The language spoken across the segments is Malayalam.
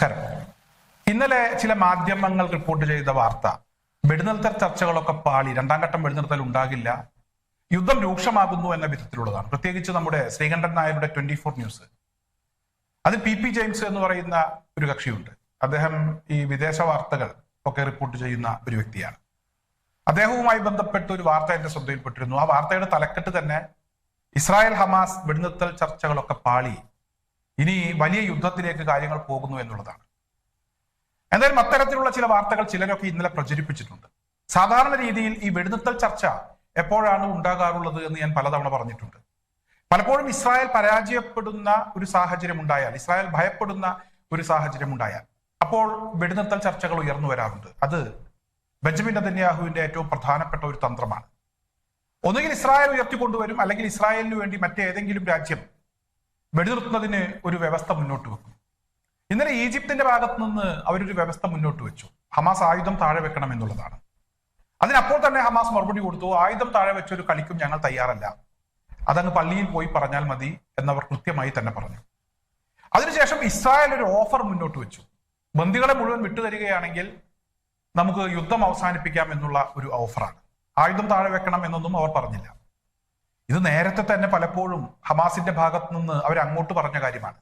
നമസ്കാരം. ഇന്നലെ ചില മാധ്യമങ്ങൾ റിപ്പോർട്ട് ചെയ്ത വാർത്ത വെടിനിർത്തൽ ചർച്ചകളൊക്കെ പാളി രണ്ടാം ഘട്ടം വെടിനിർത്തൽ ഉണ്ടാകില്ല യുദ്ധം രൂക്ഷമാകുന്നു എന്ന വിധത്തിലുള്ളതാണ്. പ്രത്യേകിച്ച് നമ്മുടെ ശ്രീകണ്ഠൻ നായരുടെ ട്വന്റി ഫോർ ന്യൂസ് അതിൽ പി പി ജെയിംസ് എന്ന് പറയുന്ന ഒരു കക്ഷിയുണ്ട്. അദ്ദേഹം ഈ വിദേശ വാർത്തകൾ ഒക്കെ റിപ്പോർട്ട് ചെയ്യുന്ന ഒരു വ്യക്തിയാണ്. അദ്ദേഹവുമായി ബന്ധപ്പെട്ട ഒരു വാർത്ത എന്റെ ശ്രദ്ധയിൽപ്പെട്ടിരുന്നു. ആ വാർത്തയുടെ തലക്കെട്ട് തന്നെ ഇസ്രായേൽ ഹമാസ് വെടിനിർത്തൽ ചർച്ചകളൊക്കെ പാളി ഇനി വലിയ യുദ്ധത്തിലേക്ക് കാര്യങ്ങൾ പോകുന്നു എന്നുള്ളതാണ്. എന്തായാലും അത്തരത്തിലുള്ള ചില വാർത്തകൾ ചിലരൊക്കെ ഇന്നലെ പ്രചരിപ്പിച്ചിട്ടുണ്ട്. സാധാരണ രീതിയിൽ ഈ വെടിനിർത്തൽ ചർച്ച എപ്പോഴാണ് ഉണ്ടാകാറുള്ളത് എന്ന് ഞാൻ പലതവണ പറഞ്ഞിട്ടുണ്ട്. പലപ്പോഴും ഇസ്രായേൽ പരാജയപ്പെടുന്ന ഒരു സാഹചര്യം ഉണ്ടായാൽ ഇസ്രായേൽ ഭയപ്പെടുന്ന ഒരു സാഹചര്യം ഉണ്ടായാൽ അപ്പോൾ വെടിനിർത്തൽ ചർച്ചകൾ ഉയർന്നു വരാറുണ്ട്. അത് ബെഞ്ചമിൻ നെതന്യാഹുവിന്റെ ഏറ്റവും പ്രധാനപ്പെട്ട ഒരു തന്ത്രമാണ്. ഒന്നുകിൽ ഇസ്രായേൽ ഉയർത്തിക്കൊണ്ടുവരും അല്ലെങ്കിൽ ഇസ്രായേലിന് വേണ്ടി മറ്റേതെങ്കിലും രാജ്യം വെടിനിർത്തുന്നതിന് ഒരു വ്യവസ്ഥ മുന്നോട്ട് വെക്കും. ഇന്നലെ ഈജിപ്തിന്റെ ഭാഗത്ത് നിന്ന് അവരൊരു വ്യവസ്ഥ മുന്നോട്ട് വെച്ചു. ഹമാസ് ആയുധം താഴെ വെക്കണം എന്നുള്ളതാണ്. അതിനപ്പോൾ തന്നെ ഹമാസ് മറുപടി കൊടുത്തു ആയുധം താഴെ വെച്ചൊരു കളിക്കും ഞങ്ങൾ തയ്യാറല്ല. അതങ്ങ് പള്ളിയിൽ പോയി പറഞ്ഞാൽ മതി എന്നവർ കൃത്യമായി തന്നെ പറഞ്ഞു. അതിനുശേഷം ഇസ്രായേൽ ഒരു ഓഫർ മുന്നോട്ട് വെച്ചു. ബന്ദികളെ മുഴുവൻ വിട്ടുതരികയാണെങ്കിൽ നമുക്ക് യുദ്ധം അവസാനിപ്പിക്കാം എന്നുള്ള ഒരു ഓഫറാണ്. ആയുധം താഴെ വെക്കണം എന്നൊന്നും അവർ പറഞ്ഞില്ല. ഇത് നേരത്തെ തന്നെ പലപ്പോഴും ഹമാസിന്റെ ഭാഗത്ത് നിന്ന് അവർ അങ്ങോട്ട് പറഞ്ഞ കാര്യമാണ്.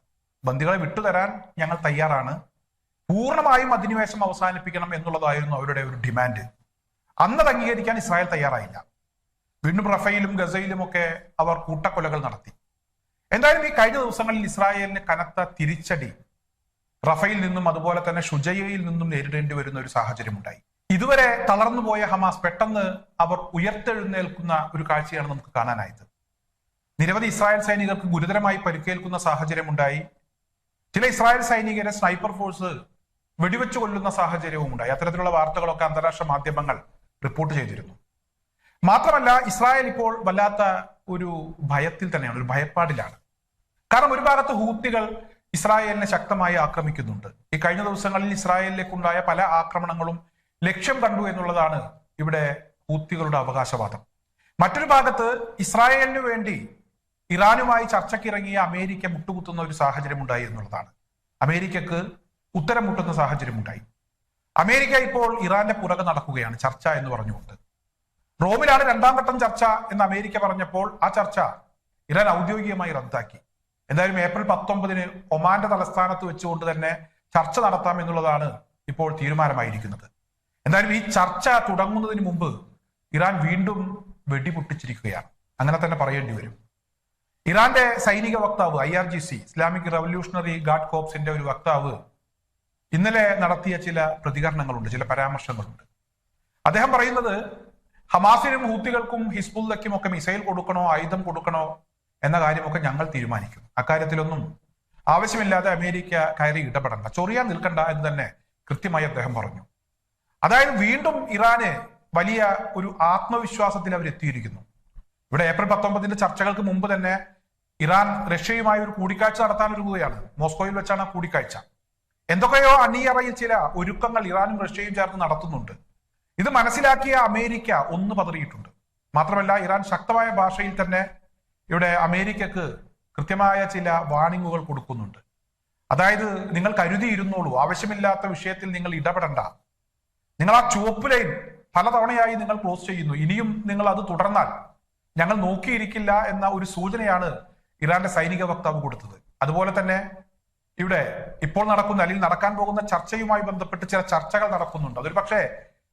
ബന്ദികളെ വിട്ടുതരാൻ ഞങ്ങൾ തയ്യാറാണ്. പൂർണമായും അധിനിവേശം അവസാനിപ്പിക്കണം എന്നുള്ളതായിരുന്നു അവരുടെ ഒരു ഡിമാൻഡ്. അന്ന് അംഗീകരിക്കാൻ ഇസ്രായേൽ തയ്യാറായില്ല. വീണ്ടും റഫയിലും ഗസയിലും ഒക്കെ അവർ കൂട്ടക്കൊലകൾ നടത്തി. എന്തായാലും ഈ കഴിഞ്ഞ ദിവസങ്ങളിൽ ഇസ്രായേലിന് കനത്ത തിരിച്ചടി റഫയിൽ നിന്നും അതുപോലെ തന്നെ ഷുജയയിൽ നിന്നും നേരിടേണ്ടി വരുന്ന ഒരു സാഹചര്യം ഉണ്ടായി ഇതുവരെ തളർന്നു പോയ ഹമാസ് പെട്ടെന്ന് അവർ ഉയർത്തെഴുന്നേൽക്കുന്ന ഒരു കാഴ്ചയാണ് നമുക്ക് കാണാനായത്. നിരവധി ഇസ്രായേൽ സൈനികർക്ക് ഗുരുതരമായി പരിക്കേൽക്കുന്ന സാഹചര്യം ഉണ്ടായി ചില ഇസ്രായേൽ സൈനികരെ സ്നൈപ്പർ ഫോഴ്സ് വെടിവെച്ചു കൊല്ലുന്ന സാഹചര്യവും ഉണ്ടായി അത്തരത്തിലുള്ള വാർത്തകളൊക്കെ അന്താരാഷ്ട്ര മാധ്യമങ്ങൾ റിപ്പോർട്ട് ചെയ്തിരുന്നു. മാത്രമല്ല ഇസ്രായേൽ ഇപ്പോൾ വല്ലാത്ത ഒരു ഭയത്തിൽ തന്നെയാണ് ഒരു ഭയപ്പാടിലാണ്. കാരണം ഒരു ഭാഗത്ത് ഹൂത്തികൾ ഇസ്രായേലിനെ ശക്തമായി ആക്രമിക്കുന്നുണ്ട്. ഈ കഴിഞ്ഞ ദിവസങ്ങളിൽ ഇസ്രായേലിലേക്കുണ്ടായ പല ആക്രമണങ്ങളും ലക്ഷ്യം കണ്ടു എന്നുള്ളതാണ് ഇവിടെ ഹൂത്തികളുടെ അവകാശവാദം. മറ്റൊരു ഭാഗത്ത് ഇസ്രായേലിനു വേണ്ടി ഇറാനുമായി ചർച്ചയ്ക്കിറങ്ങിയ അമേരിക്ക മുട്ടുകുത്തുന്ന ഒരു സാഹചര്യം ഉണ്ടായി എന്നുള്ളതാണ്. അമേരിക്കക്ക് ഉത്തരം മുട്ടുന്ന സാഹചര്യം ഉണ്ടായി അമേരിക്ക ഇപ്പോൾ ഇറാന്റെ പുറകെ നടക്കുകയാണ് ചർച്ച എന്ന് പറഞ്ഞുകൊണ്ട്. റോമിലാണ് രണ്ടാം ഘട്ടം ചർച്ച എന്ന് അമേരിക്ക പറഞ്ഞപ്പോൾ ആ ചർച്ച ഇറാൻ ഔദ്യോഗികമായി റദ്ദാക്കി. എന്തായാലും ഏപ്രിൽ പത്തൊമ്പതിന് ഒമാന്റെ തലസ്ഥാനത്ത് വെച്ചുകൊണ്ട് തന്നെ ചർച്ച നടത്താം എന്നുള്ളതാണ് ഇപ്പോൾ തീരുമാനമായിരിക്കുന്നത്. എന്തായാലും ഈ ചർച്ച തുടങ്ങുന്നതിന് മുമ്പ് ഇറാൻ വീണ്ടും വെടിപൊട്ടിച്ചിരിക്കുകയാണ്. അങ്ങനെ തന്നെ പറയേണ്ടി വരും. ഇറാന്റെ സൈനിക വക്താവ് I R G C Islamic revolutionary guard കോപ്സിന്റെ ഒരു വക്താവ് ഇന്നലെ നടത്തിയ ചില പ്രതികരണങ്ങളുണ്ട് ചില പരാമർശങ്ങളുണ്ട്. അദ്ദേഹം പറയുന്നത് ഹമാസിനും ഹൂത്തികൾക്കും ഹിസ്ബുല്ലയ്ക്കും ഒക്കെ മിസൈൽ കൊടുക്കണോ ആയുധം കൊടുക്കണോ എന്ന കാര്യമൊക്കെ ഞങ്ങൾ തീരുമാനിക്കും അക്കാര്യത്തിലൊന്നും ആവശ്യമില്ലാതെ അമേരിക്ക കയറി ഇടപെടണ്ട ചൊറിയാൻ നിൽക്കണ്ട എന്ന് തന്നെ കൃത്യമായി അദ്ദേഹം പറഞ്ഞു. അതായത് വീണ്ടും ഇറാന് വലിയ ഒരു ആത്മവിശ്വാസത്തിൽ അവർ എത്തിയിരിക്കുന്നു. ഇവിടെ ഏപ്രിൽ പത്തൊമ്പതിന്റെ ചർച്ചകൾക്ക് മുമ്പ് തന്നെ ഇറാൻ റഷ്യയുമായി ഒരു കൂടിക്കാഴ്ച നടത്താൻ ഒരുങ്ങുകയാണ്. മോസ്കോയിൽ വെച്ചാണ് ആ കൂടിക്കാഴ്ച. എന്തൊക്കെയോ അണിയറയിൽ ചില ഒരുക്കങ്ങൾ ഇറാനും റഷ്യയും ചേർന്ന് നടത്തുന്നുണ്ട്. ഇത് മനസ്സിലാക്കിയ അമേരിക്ക ഒന്ന് പതറിയിട്ടുണ്ട്. മാത്രമല്ല ഇറാൻ ശക്തമായ ഭാഷയിൽ തന്നെ ഇവിടെ അമേരിക്കക്ക് കൃത്യമായ ചില വാണിങ്ങുകൾ കൊടുക്കുന്നുണ്ട്. അതായത് നിങ്ങൾ കരുതിയിരുന്നോളൂ ആവശ്യമില്ലാത്ത വിഷയത്തിൽ നിങ്ങൾ ഇടപെടണ്ട. നിങ്ങൾ ആ ചുവപ്പ് ലൈൻ പലതവണയായി നിങ്ങൾ ക്ലോസ് ചെയ്യുന്നു. ഇനിയും നിങ്ങൾ അത് തുടർന്നാൽ ഞങ്ങൾ നോക്കിയിരിക്കില്ല എന്ന ഒരു സൂചനയാണ് ഇറാന്റെ സൈനിക വക്താവ് കൊടുത്തത്. അതുപോലെ തന്നെ ഇവിടെ ഇപ്പോൾ നടക്കുന്ന അല്ലെങ്കിൽ നടക്കാൻ പോകുന്ന ചർച്ചയുമായി ബന്ധപ്പെട്ട് ചില ചർച്ചകൾ നടക്കുന്നുണ്ട്. അതൊരു പക്ഷേ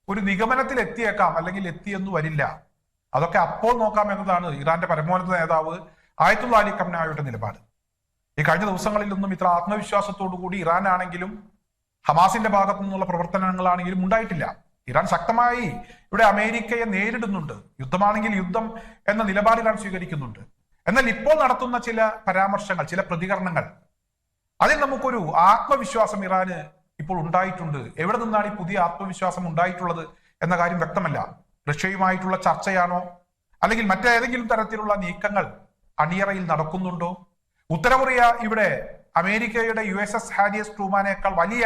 ഒരു നിഗമനത്തിൽ എത്തിയേക്കാം അല്ലെങ്കിൽ എത്തിയെന്ന് വരില്ല. അതൊക്കെ അപ്പോൾ നോക്കാം എന്നതാണ് ഇറാന്റെ പരമോന്നത നേതാവ് ആയത്തുള്ള അലി കംനായുടെ നിലപാട്. ഈ കഴിഞ്ഞ ദിവസങ്ങളിലൊന്നും ഇത്ര ആത്മവിശ്വാസത്തോടു കൂടി ഇറാൻ ആണെങ്കിലും ഹമാസിന്റെ ഭാഗത്തു നിന്നുള്ള പ്രവർത്തനങ്ങളാണെങ്കിലും ഉണ്ടായിട്ടില്ല. ഇറാൻ ശക്തമായി ഇവിടെ അമേരിക്കയെ നേരിടുന്നുണ്ട്. യുദ്ധമാണെങ്കിൽ യുദ്ധം എന്ന നിലപാട് ഇറാൻ സ്വീകരിക്കുന്നുണ്ട്. എന്നാൽ ഇപ്പോൾ നടത്തുന്ന ചില പരാമർശങ്ങൾ ചില പ്രതികരണങ്ങൾ അതിൽ നമുക്കൊരു ആത്മവിശ്വാസം ഇറാന് ഇപ്പോൾ ഉണ്ടായിട്ടുണ്ട്. എവിടെ നിന്നാണ് ഈ പുതിയ ആത്മവിശ്വാസം ഉണ്ടായിട്ടുള്ളത് എന്ന കാര്യം വ്യക്തമല്ല. റഷ്യയുമായിട്ടുള്ള ചർച്ചയാണോ? അല്ലെങ്കിൽ മറ്റേതെങ്കിലും തരത്തിലുള്ള നീക്കങ്ങൾ അണിയറയിൽ നടക്കുന്നുണ്ടോ? ഉത്തരകൊറിയ ഇവിടെ അമേരിക്കയുടെ U S S Harry S ട്രൂമാനേക്കാൾ വലിയ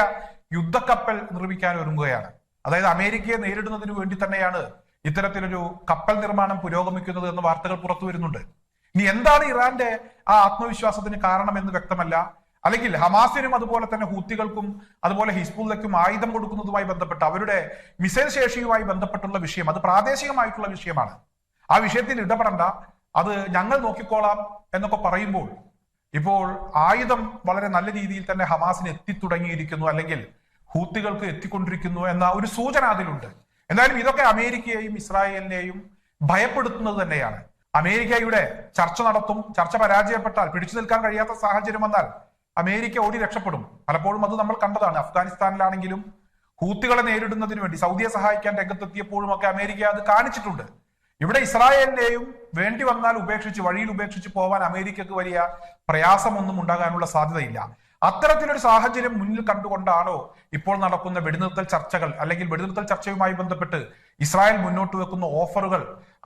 യുദ്ധക്കപ്പൽ നിർമ്മിക്കാൻ ഒരുങ്ങുകയാണ്. അതായത് അമേരിക്കയെ നേരിടുന്നതിന് വേണ്ടി തന്നെയാണ് ഇത്തരത്തിലൊരു കപ്പൽ നിർമ്മാണം പുരോഗമിക്കുന്നത് എന്ന വാർത്തകൾ പുറത്തു വരുന്നുണ്ട്. ഇനി എന്താണ് ഇറാന്റെ ആ ആത്മവിശ്വാസത്തിന് കാരണം എന്ന് വ്യക്തമല്ല. അല്ലെങ്കിൽ ഹമാസിനും അതുപോലെ തന്നെ ഹൂത്തികൾക്കും അതുപോലെ ഹിസ്ബുല്ലയ്ക്കും ആയുധം കൊടുക്കുന്നതുമായി ബന്ധപ്പെട്ട് അവരുടെ മിസൈൽ ശേഷിയുമായി ബന്ധപ്പെട്ടുള്ള വിഷയം അത് പ്രാദേശികമായിട്ടുള്ള വിഷയമാണ്. ആ വിഷയത്തിൽ ഇടപെടണ്ട. അത് ഞങ്ങൾ നോക്കിക്കോളാം എന്നൊക്കെ പറയുമ്പോൾ ഇപ്പോൾ ആയുധം വളരെ നല്ല രീതിയിൽ തന്നെ ഹമാസിന് എത്തിത്തുടങ്ങിയിരിക്കുന്നു അല്ലെങ്കിൽ ഹൂത്തികൾക്ക് എത്തിക്കൊണ്ടിരിക്കുന്നു എന്ന ഒരു സൂചന അതിലുണ്ട്. എന്തായാലും ഇതൊക്കെ അമേരിക്കയെയും ഇസ്രായേലിനെയും ഭയപ്പെടുത്തുന്നത് തന്നെയാണ്. അമേരിക്കയുടെ ചർച്ച നടത്തും ചർച്ച പരാജയപ്പെട്ടാൽ പിടിച്ചു നിൽക്കാൻ കഴിയാത്ത സാഹചര്യം വന്നാൽ അമേരിക്ക ഓടി രക്ഷപ്പെടും. പലപ്പോഴും അത് നമ്മൾ കണ്ടതാണ്. അഫ്ഗാനിസ്ഥാനിലാണെങ്കിലും ഹൂത്തികളെ നേരിടുന്നതിന് വേണ്ടി സൗദിയെ സഹായിക്കാൻ രംഗത്തെത്തിയപ്പോഴും ഒക്കെ അമേരിക്ക അത് കാണിച്ചിട്ടുണ്ട്. ഇവിടെ ഇസ്രായേലിനെയും വേണ്ടി വന്നാൽ ഉപേക്ഷിച്ച് വഴിയിൽ ഉപേക്ഷിച്ച് പോവാൻ അമേരിക്കക്ക് വലിയ പ്രയാസമൊന്നും ഉണ്ടാകാനുള്ള സാധ്യതയില്ല. അത്തരത്തിലൊരു സാഹചര്യം മുന്നിൽ കണ്ടുകൊണ്ടാണോ ഇപ്പോൾ നടക്കുന്ന വെടിനിർത്തൽ ചർച്ചകൾ അല്ലെങ്കിൽ വെടിനിർത്തൽ ചർച്ചയുമായി ബന്ധപ്പെട്ട് ഇസ്രായേൽ മുന്നോട്ട് വെക്കുന്ന ഓഫറുകൾ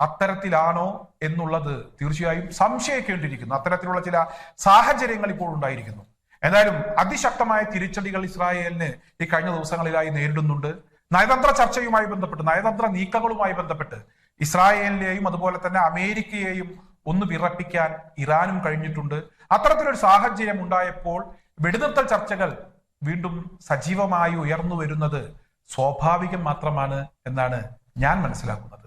അത്തരത്തിലാണോ എന്നുള്ളത് തീർച്ചയായും സംശയിക്കേണ്ടിയിരിക്കുന്നു. അത്തരത്തിലുള്ള ചില സാഹചര്യങ്ങൾ ഇപ്പോൾ ഉണ്ടായിരിക്കുന്നു. എന്തായാലും അതിശക്തമായ തിരിച്ചടികൾ ഇസ്രായേലിന് ഈ കഴിഞ്ഞ ദിവസങ്ങളിലായി നേരിടുന്നുണ്ട്. നയതന്ത്ര ചർച്ചയുമായി ബന്ധപ്പെട്ട് നയതന്ത്ര നീക്കങ്ങളുമായി ബന്ധപ്പെട്ട് ഇസ്രായേലിനെയും അതുപോലെ തന്നെ അമേരിക്കയെയും ഒന്ന് വിറപ്പിക്കാൻ ഇറാനും കഴിഞ്ഞിട്ടുണ്ട്. അത്തരത്തിലൊരു സാഹചര്യം ഉണ്ടായപ്പോൾ വെടിനിർത്തൽ ചർച്ചകൾ വീണ്ടും സജീവമായി ഉയർന്നു വരുന്നത് സ്വാഭാവികം മാത്രമാണ് എന്നാണ് ഞാൻ മനസ്സിലാക്കുന്നത്.